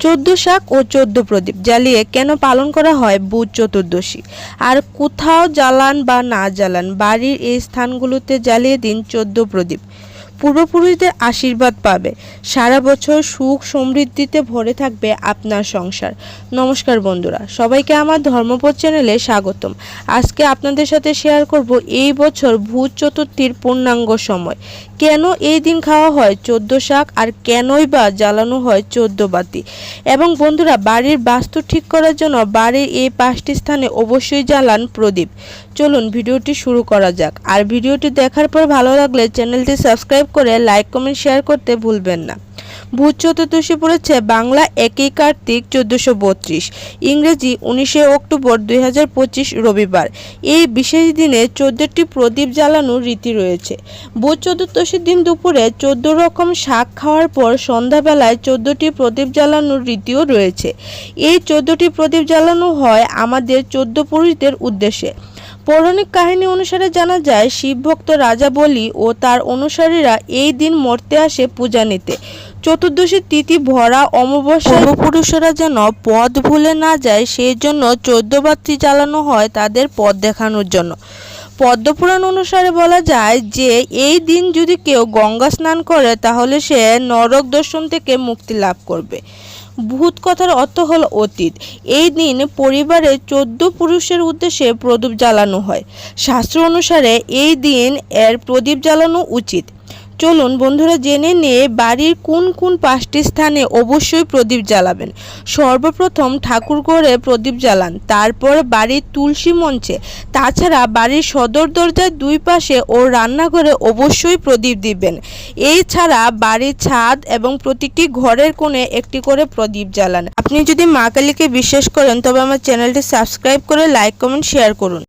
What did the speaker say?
চোদ্দ শাক ও চোদ্দ প্রদীপ জ্বালিয়ে কেন পালন করা হয় বুধ চতুর্দশী? আর কোথাও জ্বালান বা না জ্বালান, বাড়ির এই স্থানগুলোতে জ্বালিয়ে দিন চোদ্দ প্রদীপ। পূর্বপুরুষদের আশীর্বাদ পাবে। সারা বছর সুখ সমৃদ্ধিতে ভরে থাকবে আপনার সংসার। নমস্কার বন্ধুরা, সবাইকে আমার ধর্মপদ চ্যানেলে স্বাগতম। আজকে আপনাদের সাথে শেয়ার করব এই বছর ভূত চতুর্থীর পূর্ণাঙ্গ সময়। কেন এই দিন খাওয়া হয় চোদ্দ শাক আর কেনই বা জ্বালানো হয় চোদ্দ বাতি? এবং বন্ধুরা, বাড়ির বাস্তু ঠিক করার জন্য বাড়ির এই পাঁচটি স্থানে অবশ্যই জ্বালান প্রদীপ। চলুন ভিডিওটি শুরু করা যাক। আর ভিডিওটি দেখার পর ভালো লাগলে চ্যানেলটি সাবস্ক্রাইব করে লাইক, কমেন্ট, শেয়ার করতে ভুলবেন না। ভূত চতুর্দশী পড়েছে বাংলা একই কার্তিক চোদ্দশো বত্রিশ, ইংরেজি উনিশে অক্টোবর দুই হাজার পঁচিশ রবিবার। এই বিশেষ দিনে চোদ্দটি প্রদীপ জ্বালানোর রীতি রয়েছে। ভূত চতুর্দশীর দিন দুপুরে চোদ্দ রকম শাক খাওয়ার পর সন্ধ্যাবেলায় চোদ্দটি প্রদীপ জ্বালানোর রীতিও রয়েছে। এই চোদ্দটি প্রদীপ জ্বালানো হয় আমাদের চোদ্দ পুরুষদের উদ্দেশ্যে। পৌরাণিক কাহিনী অনুসারে জানা যায়, শিবভক্ত রাজা বলি ও তার অনুসারীরা এই দিন মরতে আসে পূজা নিতে। চতুর্দশী তিথি ভরা অমাবস্যায় পুরুষেরা যেন পথ ভুলে না যায়, সেই জন্য চোদ্দ বাতি জ্বালানো হয় তাদের পথ দেখানোর জন্য। পদ্মপুরাণ অনুসারে বলা যায় যে, এই দিন যদি কেউ গঙ্গা স্নান করে, তাহলে সে নরক দর্শন থেকে মুক্তি লাভ করবে। ভূত কথার অর্থ হল অতীত। এই দিন পরিবারে চোদ্দ পুরুষের উদ্দেশ্যে প্রদীপ জ্বালানো হয়। শাস্ত্র অনুসারে এই দিন এর প্রদীপ জ্বালানো উচিত। চলুন বন্ধুরা জেনে নিয়ে বাড়ির কোন কোন পাঁচটি স্থানে অবশ্যই প্রদীপ জ্বালাবেন। সর্বপ্রথম ঠাকুর ঘরে প্রদীপ জ্বালান, তারপর বাড়ির তুলসী মঞ্চে। তাছাড়া বাড়ির সদর দরজার দুই পাশে ও রান্নাঘরে অবশ্যই প্রদীপ দিবেন। এই ছাড়া বাড়ির ছাদ এবং প্রতিটি ঘরের কোণে একটি করে প্রদীপ জ্বালান। আপনি যদি মা কালীকে বিশ্বাস করেন, তবে আমার চ্যানেলটি সাবস্ক্রাইব করে লাইক, কমেন্ট, শেয়ার করুন।